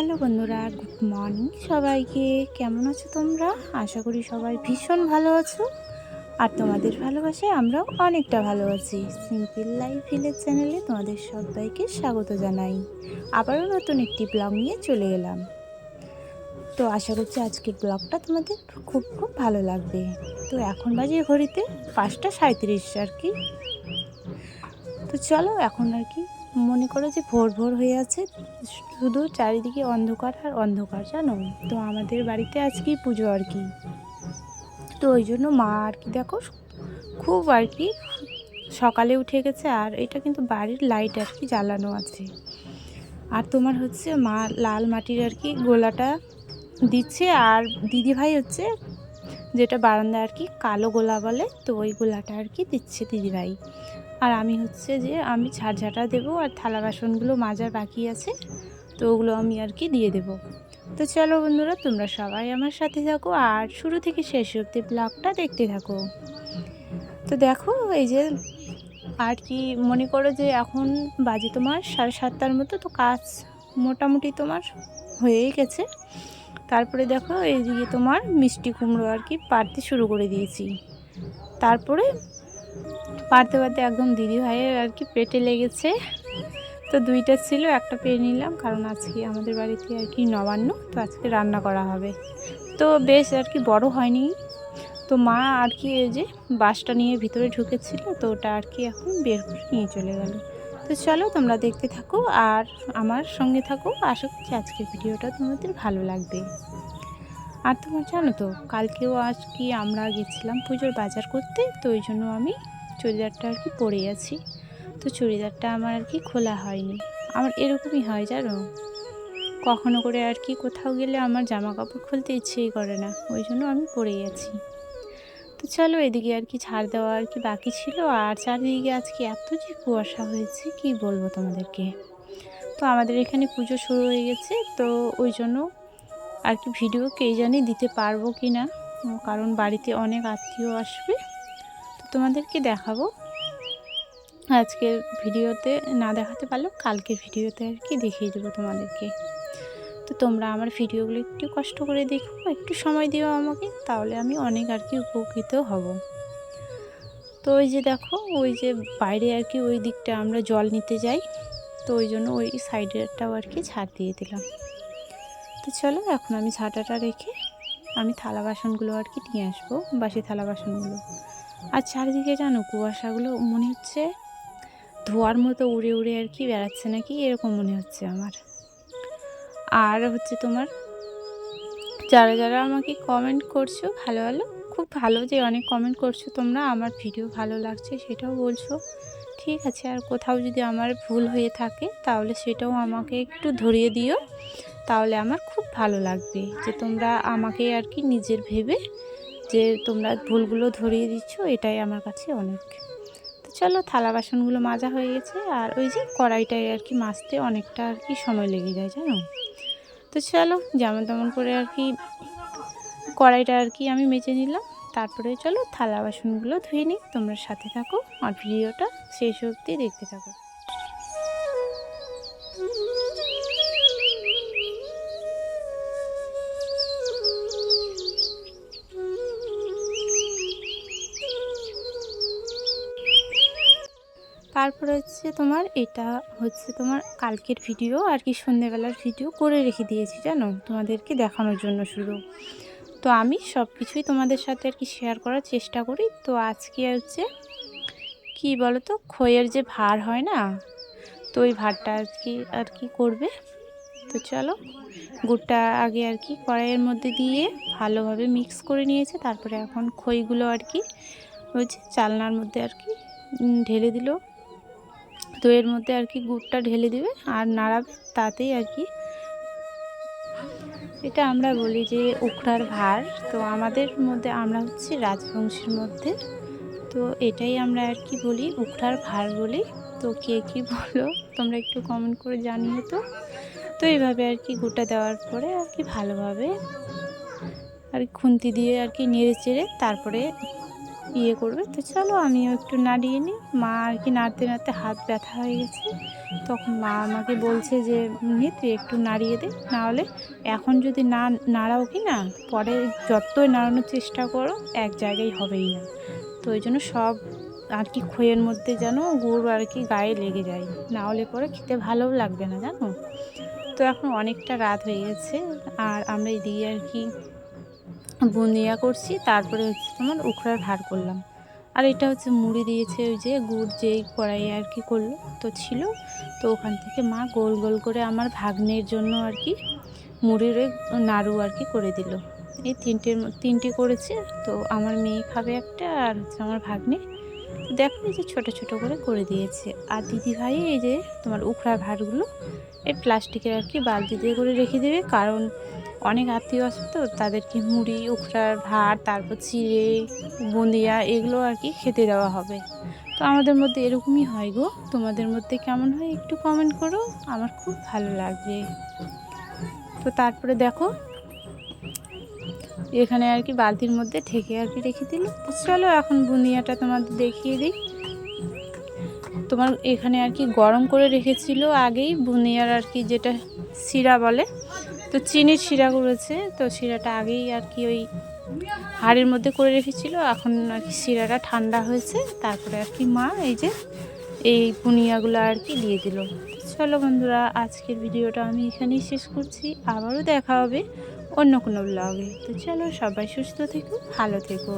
Hello বন্ধুরা, good morning. সবাইকে কেমন আছো তোমরা? আশা করি সবাই ভীষণ ভালো আছো। আর তোমাদের ভালোবাসায় আমরাও অনেকটা ভালো আছি। সিম্পল লাইফ ভিলেজ চ্যানেলে তোমাদের সবাইকে স্বাগত জানাই। আবারও নতুন একটি ব্লগ নিয়ে চলে এলাম। তো আশা করছি আজকের ব্লগটা তোমাদের খুব খুব ভালো লাগবে। তো এখন বাজে ঘড়িতে পাঁচটা সাঁত্রিশ আর কি। তো চলো এখন আর কি মনে করো যে ভোর ভোর হয়ে আছে, শুধু চারিদিকে অন্ধকার আর অন্ধকার, জানো? তো আমাদের বাড়িতে আজকে পুজো আর কি। তো ওই জন্য মা আর কি, দেখো, খুব আর কি, সকালে উঠে গেছে আর এটা কিন্তু বাড়ির লাইট আর কি জ্বালানো আছে। আর তোমার হচ্ছে মা লাল মাটির আর কি গোলাটা দিচ্ছে আর দিদি ভাই হচ্ছে যেটা বারান্দা আর কি কালো গোলা বলে, তো ওই গোলাটা আর কি দিচ্ছে দিদি ভাই আর আমি হচ্ছে যে আমি ঝাড়ঝাঁটা দেবো আর থালা বাসনগুলো মাজার বাকি আছে, তো ওগুলো আমি আর কি দিয়ে দেবো। তো চলো বন্ধুরা, তোমরা সবাই আমার সাথে থাকো আর শুরু থেকে শেষ অব্দি ব্লগটা দেখতে থাকো। তো দেখো, এই যে আর কি মনে করো যে এখন বাজে তোমার সাড়ে সাতটার মতো, তো কাজ মোটামুটি তোমার হয়েই গেছে। তারপরে দেখো, এইদিকে তোমার মিষ্টি কুমড়ো আর কি পাড়তে শুরু করে দিয়েছি। তারপরে পারতে পারতে একদম দিদি ভাইয়ের আর কি পেটে লেগেছে। তো দুইটা ছিল, একটা পেয়ে নিলাম, কারণ আজকে আমাদের বাড়িতে আর কি নবান্ন, তো আজকে রান্না করা হবে। তো বেশ আর কি বড় হয়নি। তো মা আর কি এই যে বাসটা নিয়ে ভিতরে ঢুকেছিল, তো ওটা আর কি এখন বের করে নিয়ে চলে গেল। তো চলো তোমরা দেখতে থাকো আর আমার সঙ্গে থাকো। আশা করছি আজকের ভিডিওটা তোমাদের ভালো লাগবে। আর তোমার জানো তো, কালকেও আজ কি আমরা গেছিলাম পুজোর বাজার করতে, তো ওই জন্য আমি চুড়িদারটা আর কি পরে আছি। তো চুড়িদারটা আমার আর কি খোলা হয়নি। আমার এরকমই হয় জানো। কখনো করে আর কি কোথাও গেলে আমার জামা কাপড় খুলতে ইচ্ছেই করে না, ওই জন্য আমি পরেই আছি। তো চলো এদিকে আর কি ছাড় দেওয়া আর কি বাকি ছিল, আর চারিদিকে আজকে এত যে কুয়াশা হয়েছে, কি বলব তোমাদেরকে। তো আমাদের এখানে পুজো শুরু হয়ে গেছে, তো ওই জন্য আর কি ভিডিও কে জানি দিতে পারব কি না কারণ বাড়িতে অনেক আত্মীয় আসবে। তো তোমাদেরকে দেখাবো। আজকের ভিডিওতে না দেখাতে পারলেও কালকের ভিডিওতে আর কি দেখিয়ে দেবো তোমাদেরকে। তো তোমরা আমার ভিডিওগুলো একটু কষ্ট করে দেখো, একটু সময় দিও আমাকে, তাহলে আমি অনেক আর কি উপকৃত হব। তো ওই যে দেখো, ওই যে বাইরে আর কি ওই দিকটা আমরা জল নিতে যাই, তো ওই জন্য ওই সাইডেরটাও আর কি ছাড় দিয়ে দিলাম। তো চলো, এখন আমি ছাটাটা রেখে আমি থালা বাসনগুলো আর কি নিয়ে আসব, বাসি থালা বাসনগুলো। আর চারিদিকে জানো কুয়াশাগুলো, মনে হচ্ছে ধোয়ার মতো উড়ে উড়ে আর কি বেড়াচ্ছে নাকি, এরকম মনে হচ্ছে আমার। আর হচ্ছে তোমার, যারা যারা আমাকে কমেন্ট করছ, ভালো ভালো, খুব ভালো যে অনেক কমেন্ট করছ তোমরা, আমার ভিডিও ভালো লাগছে সেটাও বলছো। ঠিক আছে, আর কোথাও যদি আমার ভুল হয়ে থাকে, তাহলে সেটাও আমাকে একটু ধরিয়ে দিও। তাহলে আমার খুব ভালো লাগবে যে তোমরা আমাকে আর কি নিজের ভেবে যে তোমরা ভুলগুলো ধরিয়ে দিচ্ছ, এটাই আমার কাছে অনেক। তো চলো, থালা বাসনগুলো মাজা হয়ে গেছে আর ওই যে কড়াইটায় আর কি মাজতে অনেকটা আর কি সময় লেগে যায়, জানো? তো চলো, যেমন তেমন করে আর কি কড়াইটা আর কি আমি মেজে নিলাম। তারপরে চলো, থালা বাসনগুলো ধুয়ে নিই। তোমরা সাথে থাকো আর ভিডিওটা শেষ অবধি দেখতে থাকো। তারপরে হচ্ছে তোমার এটা হচ্ছে তোমার কালকের ভিডিও আর কি সন্ধেবেলার ভিডিও করে রেখে দিয়েছি, জানো? তোমাদেরকে দেখানোর জন্য শুধু। তো আমি সব কিছুই তোমাদের সাথে আর কি শেয়ার করার চেষ্টা করি। তো আজকে হচ্ছে কি বলো তো খইয়ের যে ভার হয় না, তো ওই ভারটা আর কি আর কি করবে? তো চলো, গুড়টা আগে আর কি কড়াইয়ের মধ্যে দিয়ে ভালোভাবে মিক্স করে নিয়েছে। তারপরে এখন খইগুলো আর কি ওই যে চালনার মধ্যে আর কি ঢেলে দিল। তো এর মধ্যে আর কি গুড়টা ঢেলে দিবে আর নাড়াবে তাতেই আর কি। এটা আমরা বলি যে উখড়ার ভার। তো আমাদের মধ্যে আমরা হচ্ছে রাজবংশের মধ্যে। তো এটাই আমরা আর কি বলি, উখড়ার ভার বলি। তো কে কী বলো, তোমরা একটু কমেন্ট করে জানিও তো। তো এইভাবে আর কি গুড়টা দেওয়ার পরে আর কি ভালোভাবে আর খুন্তি দিয়ে আর কি নেড়ে চেড়ে তারপরে ইয়ে করবে। তো চলো আমিও একটু নাড়িয়ে নিই। মা আর কি নাড়তে নাড়তে হাত ব্যথা হয়ে গেছে। তখন মা আমাকে বলছে যে নে তুই একটু নাড়িয়ে দে। নাহলে এখন যদি না নাড়াও কি না, পরে যতই নাড়ানোর চেষ্টা করো, এক জায়গায় হবেই না। তো ওই জন্য সব আর কি খইয়ের মধ্যে যেন গুড় আর কি গায়ে লেগে যায়। না হলে পরে খেতে ভালোও লাগবে না, জানো? তো এখন অনেকটা রাত হয়ে গেছে। আর আমরা এদিকে আর কি বুন্দিয়া করছি, তারপরে হচ্ছে তোমার উখড়ার ভার করলাম। আর এটা হচ্ছে মুড়ি দিয়েছে ওই যে গুড় যেই কড়াইয়ে আর কি করল, তো ছিল। তো ওখান থেকে মা গোল গোল করে আমার ভাগ্নের জন্য আর কি মুড়ির নাড়ু আর কি করে দিল। এই তিনটের ম- তিনটে করেছে, তো আমার মেয়ে খাবে একটা আর হচ্ছে আমার ভাগ্নে। দেখো এই যে ছোটো ছোটো করে করে দিয়েছে। আর দিদি ভাই এই যে তোমার উখড়ার ভাতগুলো এই প্লাস্টিকের আর কি বালতি দিয়ে করে রেখে দেবে, কারণ অনেক আত্মীয় আছে তো, তাদেরকে মুড়ি, উখড়ার ভাত, তারপর চিড়ে বুঁদিয়া এগুলো আর কি খেতে দেওয়া হবে। তো আমাদের মধ্যে এরকমই হয় গো। তোমাদের মধ্যে কেমন হয় একটু কমেন্ট করো, আমার খুব ভালো লাগবে। তো তারপরে দেখো, এখানে আর কি বালতির মধ্যে ঠেকে আর কি রেখে দিল। চলো এখন বুনিয়াটা তোমাদের দেখিয়ে দিই। তোমার এখানে আর কি গরম করে রেখেছিল আগেই, বুনিয়ার আর কি যেটা শিরা বলে। তো চিনির শিরা করেছে, তো শিরাটা আগেই আর কি ওই হাড়ির মধ্যে করে রেখেছিল। এখন আর কি শিরাটা ঠান্ডা হয়েছে। তারপরে আর কি মা এই যে এই বুনিয়াগুলো আর কি দিয়ে দিল। চলো বন্ধুরা, আজকের ভিডিওটা আমি এখানেই শেষ করছি। আবারও দেখা হবে অন্য কোনো ব্লগে তো চলো সবাই সুস্থ থেকো, ভালো থেকো।